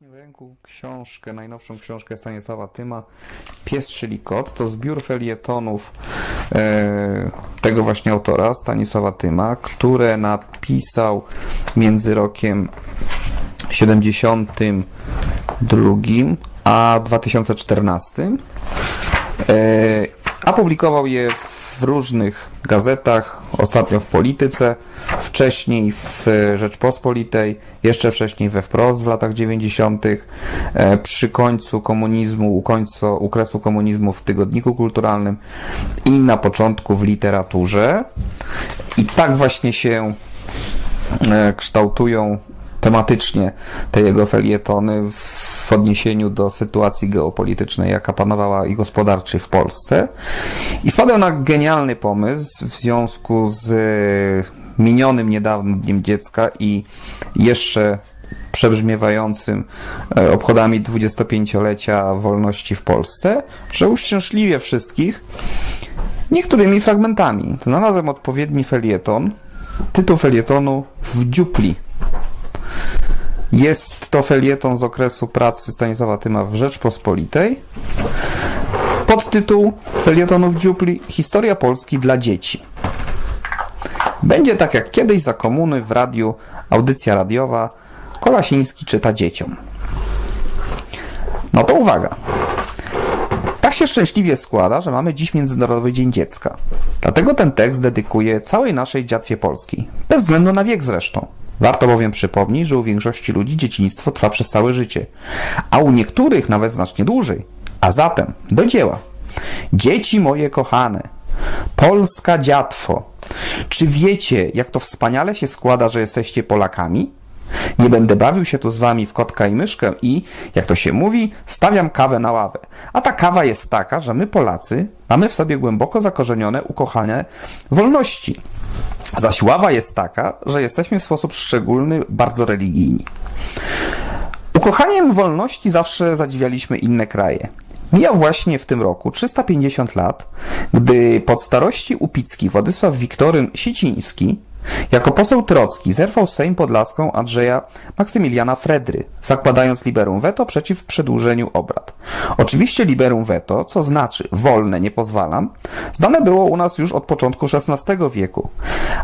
właśnie w ręku książkę, najnowszą książkę Stanisława Tyma, Pies czyli kot. To zbiór felietonów e, tego właśnie autora, Stanisława Tyma, które napisał między rokiem 72 a 2014. E, a publikował je w różnych gazetach, ostatnio w Polityce, wcześniej w Rzeczpospolitej, jeszcze wcześniej we Wprost w latach 90., e, przy końcu komunizmu, u końca okresu komunizmu w Tygodniku Kulturalnym i na początku w literaturze. I tak właśnie się e, kształtują tematycznie te jego felietony w odniesieniu do sytuacji geopolitycznej, jaka panowała i gospodarczej w Polsce. I wpadł na genialny pomysł w związku z e, minionym niedawno Dniem Dziecka i jeszcze przebrzmiewającym e, obchodami 25-lecia wolności w Polsce, że uszczęśliwie wszystkich niektórymi fragmentami. Znalazłem odpowiedni felieton, tytuł felietonu w dziupli. Jest to felieton z okresu pracy Stanisława Tyma w Rzeczpospolitej. Podtytuł felietonu w dziupli Historia Polski dla dzieci. Będzie tak jak kiedyś za komuny w radiu, audycja radiowa, Kolasiński czyta dzieciom. No to uwaga. Tak się szczęśliwie składa, że mamy dziś Międzynarodowy Dzień Dziecka. Dlatego ten tekst dedykuję całej naszej dziatwie polskiej. Bez względu na wiek zresztą. Warto bowiem przypomnieć, że u większości ludzi dzieciństwo trwa przez całe życie, a u niektórych nawet znacznie dłużej. A zatem do dzieła. Dzieci moje kochane, polska dziatwo, czy wiecie, jak to wspaniale się składa, że jesteście Polakami? Nie będę bawił się tu z wami w kotka i myszkę i, jak to się mówi, stawiam kawę na ławę. A ta kawa jest taka, że my Polacy mamy w sobie głęboko zakorzenione ukochanie wolności. Zaś ława jest taka, że jesteśmy w sposób szczególny bardzo religijni. Ukochaniem wolności zawsze zadziwialiśmy inne kraje. Mija właśnie w tym roku 350 lat, gdy pod starości Upicki Władysław Wiktoryn Siciński jako poseł Trocki zerwał Sejm pod laską Andrzeja Maksymiliana Fredry, zakładając liberum veto przeciw przedłużeniu obrad. Oczywiście liberum veto, co znaczy wolne nie pozwalam, znane było u nas już od początku XVI wieku,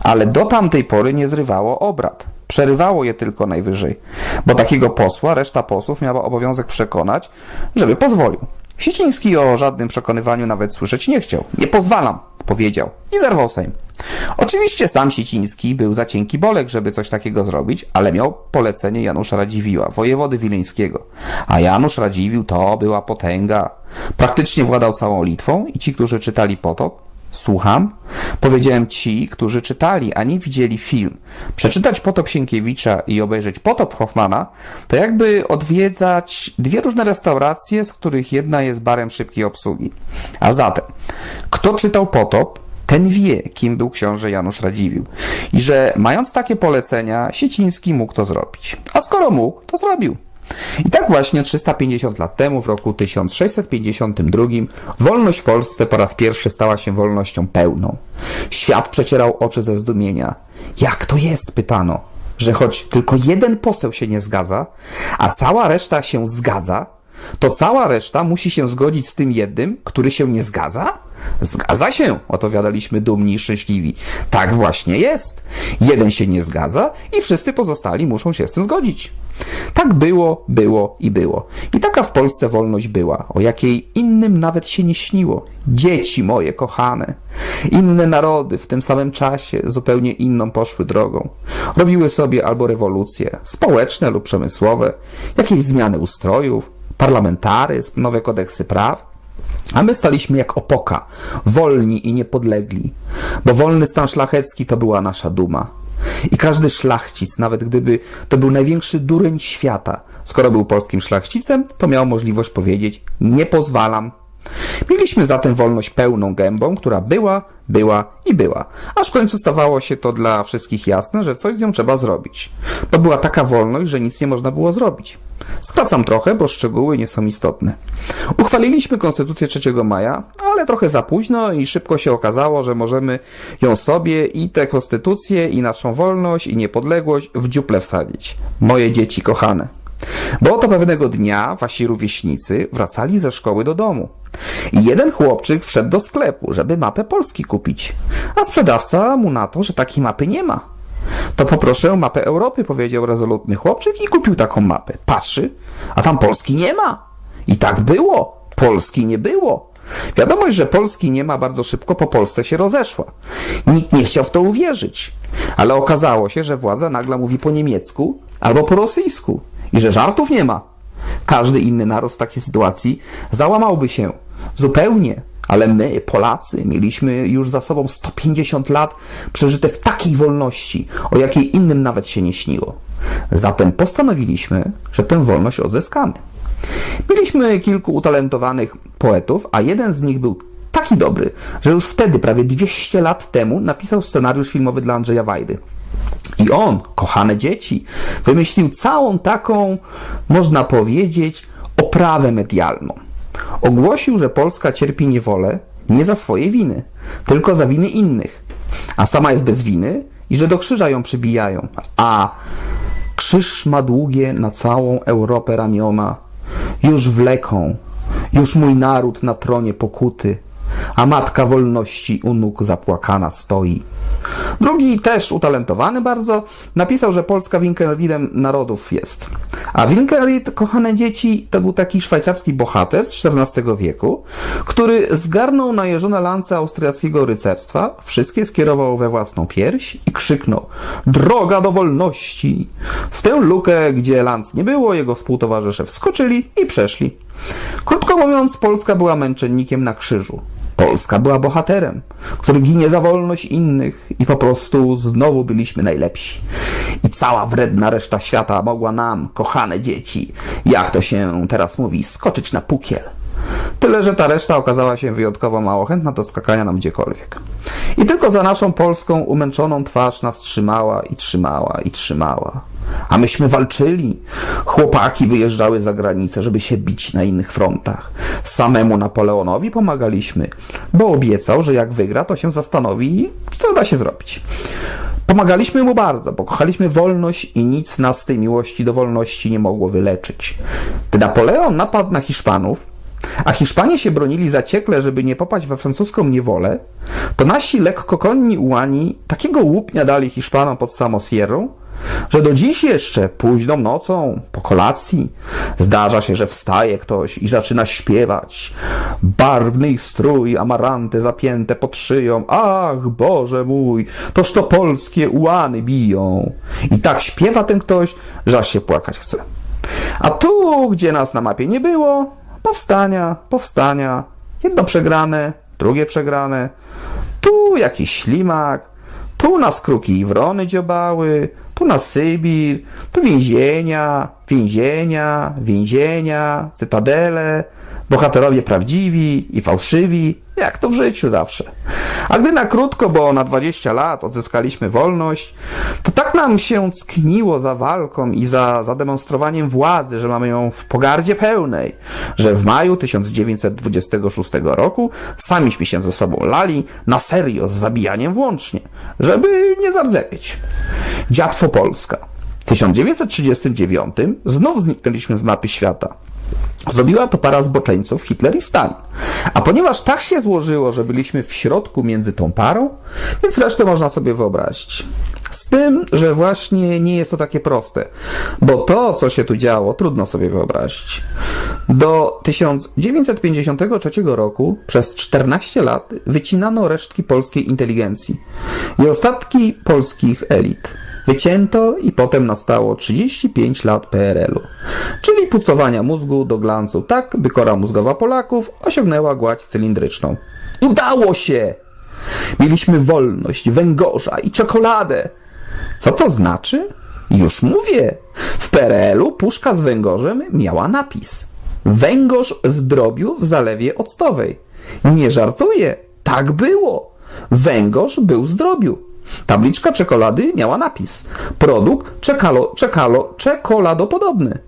ale do tamtej pory nie zrywało obrad. Przerywało je tylko najwyżej, bo takiego posła reszta posłów miała obowiązek przekonać, żeby pozwolił. Siciński o żadnym przekonywaniu nawet słyszeć nie chciał. Nie pozwalam, powiedział i zerwał Sejm. Oczywiście sam Siciński był za cienki bolek, żeby coś takiego zrobić, ale miał polecenie Janusza Radziwiła, wojewody wileńskiego. A Janusz Radziwił to była potęga. Praktycznie władał całą Litwą i ci, którzy czytali Potop, Słucham? Powiedziałem ci, którzy czytali, a nie widzieli film. Przeczytać Potop Sienkiewicza i obejrzeć Potop Hoffmana, to jakby odwiedzać dwie różne restauracje, z których jedna jest barem szybkiej obsługi. A zatem, kto czytał Potop, ten wie, kim był książę Janusz Radziwiłł. I że mając takie polecenia, Sieciński mógł to zrobić. A skoro mógł, to zrobił. I tak właśnie 350 lat temu, w roku 1652, wolność w Polsce po raz pierwszy stała się wolnością pełną. Świat przecierał oczy ze zdumienia. Jak to jest? pytano. Że choć tylko jeden poseł się nie zgadza, a cała reszta się zgadza, to cała reszta musi się zgodzić z tym jednym, który się nie zgadza? Zgadza się, odpowiadaliśmy dumni i szczęśliwi. Tak właśnie jest. Jeden się nie zgadza i wszyscy pozostali muszą się z tym zgodzić. Tak było, było i było. I taka w Polsce wolność była, o jakiej innym nawet się nie śniło. Dzieci moje kochane. Inne narody w tym samym czasie zupełnie inną poszły drogą. Robiły sobie albo rewolucje społeczne lub przemysłowe, jakieś zmiany ustrojów, parlamentaryzm, nowe kodeksy praw. A my staliśmy jak opoka, wolni i niepodlegli, bo wolny stan szlachecki to była nasza duma. I każdy szlachcic, nawet gdyby to był największy dureń świata, skoro był polskim szlachcicem, to miał możliwość powiedzieć: Nie pozwalam. Mieliśmy zatem wolność pełną gębą, która była, była i była. Aż w końcu stawało się to dla wszystkich jasne, że coś z nią trzeba zrobić. To była taka wolność, że nic nie można było zrobić. Skracam trochę, bo szczegóły nie są istotne. Uchwaliliśmy Konstytucję 3 maja, ale trochę za późno i szybko się okazało, że możemy ją sobie i tę konstytucję, i naszą wolność, i niepodległość w dziuple wsadzić. Moje dzieci kochane. Bo to pewnego dnia wasi rówieśnicy wracali ze szkoły do domu. I jeden chłopczyk wszedł do sklepu, żeby mapę Polski kupić. A sprzedawca mu na to, że takiej mapy nie ma. To poproszę mapę Europy, powiedział rezolutny chłopczyk i kupił taką mapę. Patrzy, a tam Polski nie ma. I tak było. Polski nie było. Wiadomość, że Polski nie ma bardzo szybko po Polsce się rozeszła. Nikt nie chciał w to uwierzyć. Ale okazało się, że władza nagle mówi po niemiecku albo po rosyjsku i że żartów nie ma. Każdy inny naród w takiej sytuacji załamałby się zupełnie. Ale my, Polacy, mieliśmy już za sobą 150 lat przeżyte w takiej wolności, o jakiej innym nawet się nie śniło. Zatem postanowiliśmy, że tę wolność odzyskamy. Mieliśmy kilku utalentowanych poetów, a jeden z nich był taki dobry, że już wtedy, prawie 200 lat temu, napisał scenariusz filmowy dla Andrzeja Wajdy. I on, kochane dzieci, wymyślił całą taką, można powiedzieć, oprawę medialną. Ogłosił, że Polska cierpi niewolę nie za swoje winy, tylko za winy innych. A sama jest bez winy i że do krzyża ją przybijają. A krzyż ma długie na całą Europę ramiona. Już wleką, już mój naród na tronie pokuty, a matka wolności u nóg zapłakana stoi. Drugi, też utalentowany bardzo, napisał, że Polska Winkelriedem narodów jest. A Winkelried, kochane dzieci, to był taki szwajcarski bohater z XIV wieku, który zgarnął najeżone lance austriackiego rycerstwa, wszystkie skierował we własną pierś i krzyknął Droga do wolności! W tę lukę, gdzie lanc nie było, jego współtowarzysze wskoczyli i przeszli. Krótko mówiąc, Polska była męczennikiem na krzyżu. Polska była bohaterem, który ginie za wolność innych i po prostu znowu byliśmy najlepsi. I cała wredna reszta świata mogła nam, kochane dzieci, jak to się teraz mówi, skoczyć na pukiel. Tyle, że ta reszta okazała się wyjątkowo mało chętna do skakania nam gdziekolwiek. I tylko za naszą polską umęczoną twarz nas trzymała i trzymała i trzymała. A myśmy walczyli. Chłopaki wyjeżdżały za granicę, żeby się bić na innych frontach. Samemu Napoleonowi pomagaliśmy, bo obiecał, że jak wygra, to się zastanowi, co da się zrobić. Pomagaliśmy mu bardzo, bo kochaliśmy wolność i nic nas z tej miłości do wolności nie mogło wyleczyć. Gdy Napoleon napadł na Hiszpanów, a Hiszpanie się bronili zaciekle, żeby nie popaść we francuską niewolę, to nasi lekkokonni ułani takiego łupnia dali Hiszpanom pod samą Sierrą, że do dziś jeszcze późną nocą, po kolacji, zdarza się, że wstaje ktoś i zaczyna śpiewać. Barwny ich strój, amaranty zapięte pod szyją. Ach, Boże mój, toż to polskie ułany biją. I tak śpiewa ten ktoś, że aż się płakać chce. A tu, gdzie nas na mapie nie było, powstania, powstania, jedno przegrane, drugie przegrane, tu jakiś ślimak, tu nas kruki i wrony dziobały, Tipo Tunasibir, tu Vingênia, Vingênia, Vingênia, Cetadela bohaterowie prawdziwi i fałszywi, jak to w życiu zawsze. A gdy na krótko, bo na 20 lat odzyskaliśmy wolność, to tak nam się skniło za walką i za zademonstrowaniem władzy, że mamy ją w pogardzie pełnej, że w maju 1926 roku samiśmy się ze sobą lali na serio z zabijaniem włącznie, żeby nie zardzewieć. Dziatwo Polska. W 1939 znów zniknęliśmy z mapy świata. Zrobiła to para zboczeńców, Hitler i Stalin. A ponieważ tak się złożyło, że byliśmy w środku między tą parą, więc resztę można sobie wyobrazić. Z tym, że właśnie nie jest to takie proste, bo to, co się tu działo, trudno sobie wyobrazić. Do 1953 roku przez 14 lat wycinano resztki polskiej inteligencji i ostatki polskich elit. Wycięto i potem nastało 35 lat PRL-u, czyli pucowania mózgu do glancu tak, by kora mózgowa Polaków osiągnęła gładź cylindryczną. Udało się! Mieliśmy wolność, węgorza i czekoladę. Co to znaczy? Już mówię. W PRL-u puszka z węgorzem miała napis. Węgorz zdrobił w zalewie octowej. Nie żartuję, tak było. Węgorz był zdrobiu. Tabliczka czekolady miała napis. Produkt czekalo, czekalo, czekoladopodobny.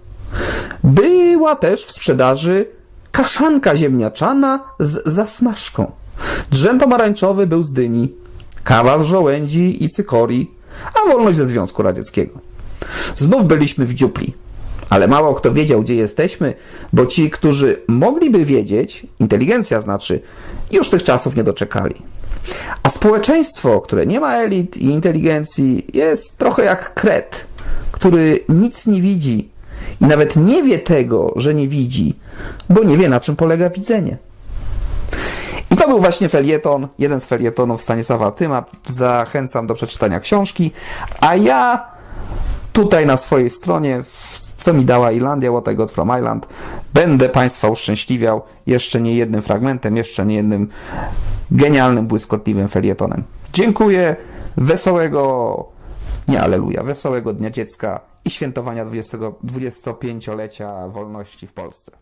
Była też w sprzedaży kaszanka ziemniaczana z zasmażką. Drzem pomarańczowy był z dyni, kawa z żołędzi i cykorii, a wolność ze Związku Radzieckiego. Znów byliśmy w dziupli. Ale mało kto wiedział, gdzie jesteśmy, bo ci, którzy mogliby wiedzieć, inteligencja znaczy, już tych czasów nie doczekali. A społeczeństwo, które nie ma elit i inteligencji, jest trochę jak kret, który nic nie widzi i nawet nie wie tego, że nie widzi, bo nie wie, na czym polega widzenie. I to był właśnie felieton, jeden z felietonów Stanisława Tyma. Zachęcam do przeczytania książki. A ja tutaj na swojej stronie, co mi dała Irlandia, What I Got From Island, będę Państwa uszczęśliwiał jeszcze nie jednym fragmentem, jeszcze nie jednym genialnym, błyskotliwym felietonem. Dziękuję, wesołego, nie aleluja, wesołego Dnia Dziecka i świętowania 20, 25-lecia wolności w Polsce.